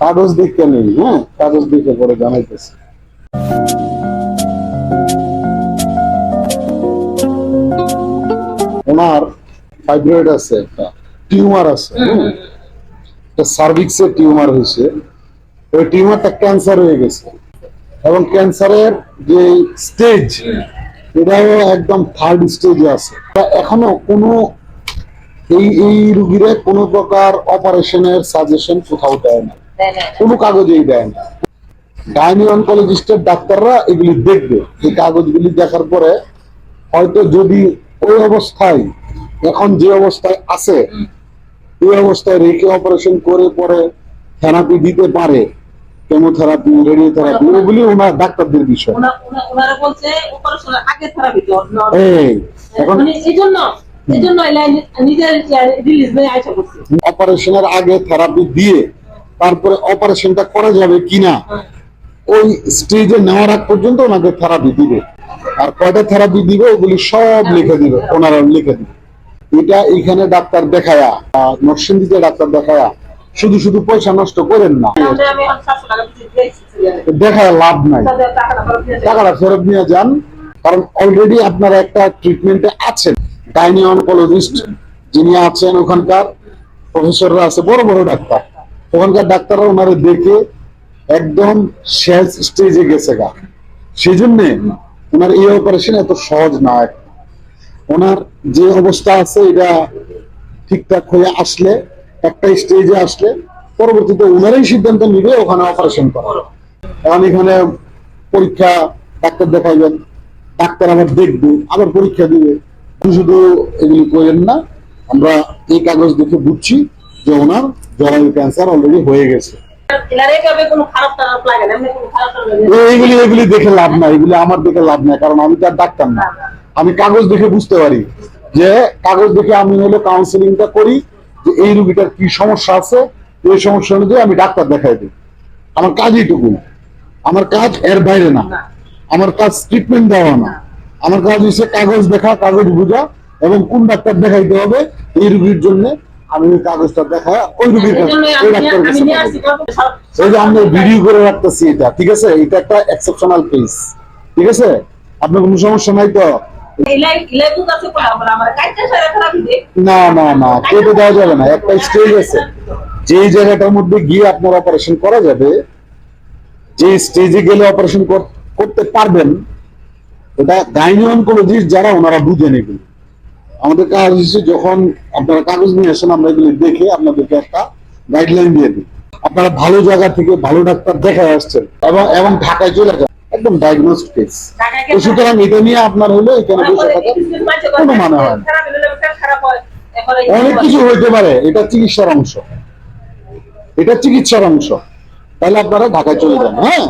কাগজ দেখতে নেই হ্যাঁ? কাগজ দেখে পরে জানাইতেছে। ওনার ফাইব্রয়েড আছে একটা টিউমার আছে সার্ভিক্সের টিউমার হয়েছে। ওই টিউমারটা ক্যান্সার হয়ে গেছে। এবং ক্যান্সারের যে স্টেজ এটাও একদম থার্ড স্টেজে আছে। তা এখনও কোনো এই এই রুগীরা কোনো প্রকার অপারেশনের সাজেশন কোথাও দেয় না। কোনো কাগজেই দেয় না। গাইনি অনকোলজিস্টের ডাক্তাররা এগুলি দেখবে। এই কাগজগুলি দেখার পরে হয়তো যদি ওই অবস্থায় এখন যে অবস্থায় আছে এই অবস্থায় রেখে অপারেশন করে পরে থেরাপি দিতে পারে কেমোথেরাপি রেডিওথেরাপি ওগুলি ওনার ডাক্তারদের বিষয়। এখন অপারেশনের আগে থেরাপি দিয়ে তারপরে অপারেশনটা করা যাবে কিনা ওই স্টেজে নেওয়ার আগ পর্যন্ত ওনাকে থেরাপি দিবে। আর কয়টা থেরাপি দিবে ওগুলি সব লিখে দিবে ওনারা লিখে দিবে। এটা এখানে ডাক্তার দেখায়া নরসিংদীতে ডাক্তার দেখায়া শুধু শুধু পয়সা নষ্ট করেন না। দেখায় লাভ নাই। টাকাটা ফেরত নিয়ে যান। কারণ অলরেডি আপনারা একটা ট্রিটমেন্টে আছেন। গাইনি অনকোলজিস্ট যিনি আছেন ওখানকার, প্রফেসররা আছে, বড় বড় ডাক্তার। ওখানকার ডাক্তাররা ওনারে দেখে একদম শেষ স্টেজে গেছে গা। সেই জন্য ওনার এই অপারেশন এত সহজ না। ওনার যে অবস্থা আছে, এটা ঠিকঠাক হয়ে আসলে, একটা স্টেজে আসলে, পরবর্তীতে ওনারাই সিদ্ধান্ত নিবে ওখানে অপারেশন করা এখন এখানে পরীক্ষা, ডাক্তার দেখাইবেন, ডাক্তার আবার দেখবে, আবার পরীক্ষা দিবে। শুধু এগুলি করেন না আমরা এই কাগজ দেখে বুঝছি যে ওনার জরায়ু ক্যান্সার অলরেডি হয়ে গেছে। এইগুলি এগুলি দেখে লাভ নাই এগুলি আমার দেখে লাভ নাই কারণ আমি তার ডাক্তার না। আমি কাগজ দেখে বুঝতে পারি যে কাগজ দেখে আমি হলো কাউন্সিলিংটা করি যে এই রুগীটার কি সমস্যা আছে এই সমস্যা অনুযায়ী আমি ডাক্তার দেখাই দিই। আমার কাজ এইটুকু আমার কাজ এর বাইরে না। আমার কাজ ট্রিটমেন্ট দেওয়া না। আমার কাজ হচ্ছে কাগজ দেখা কাগজ বোঝা এবং কোন ডাক্তার দেখাইতে হবে এই রুগীর জন্য আমি ওই কাগজটা দেখা ওই রুগীর ওই সব- এই যে আমরা ভিডিও করে রাখতেছি এটা ঠিক আছে? এটা একটা এক্সেপশনাল কেস ঠিক আছে? আপনার কোনো সমস্যা নাই তো? না না না কেটে দেওয়া যাবে না। একটা স্টেজ আছে। যে জায়গাটার মধ্যে গিয়ে আপনার অপারেশন করা যাবে যে স্টেজে গেলে অপারেশন করতে পারবেন ওটা গাইনি অনকোলজিস্ট যারা ওনারা বুঝেন এগুলো আমাদের কাজ হচ্ছে যখন আপনারা কাগজ নিয়ে আসেন আমরা এগুলো দেখে আপনাদেরকে একটা গাইডলাইন দিয়ে দিই। আপনারা ভালো জায়গা থেকে ভালো ডাক্তার দেখায় আসছেন এবং এবং ঢাকায় চলে যান। একদম ডায়াগনোস কেস তো সুতরাং এটা নিয়ে আপনার হলো এখানে বসে থাকার কোনো মানে হয় অনেক কিছু হইতে পারে এটা চিকিৎসার অংশ। এটা চিকিৎসার অংশ। তাহলে আপনারা ঢাকায় চলে যান হ্যাঁ?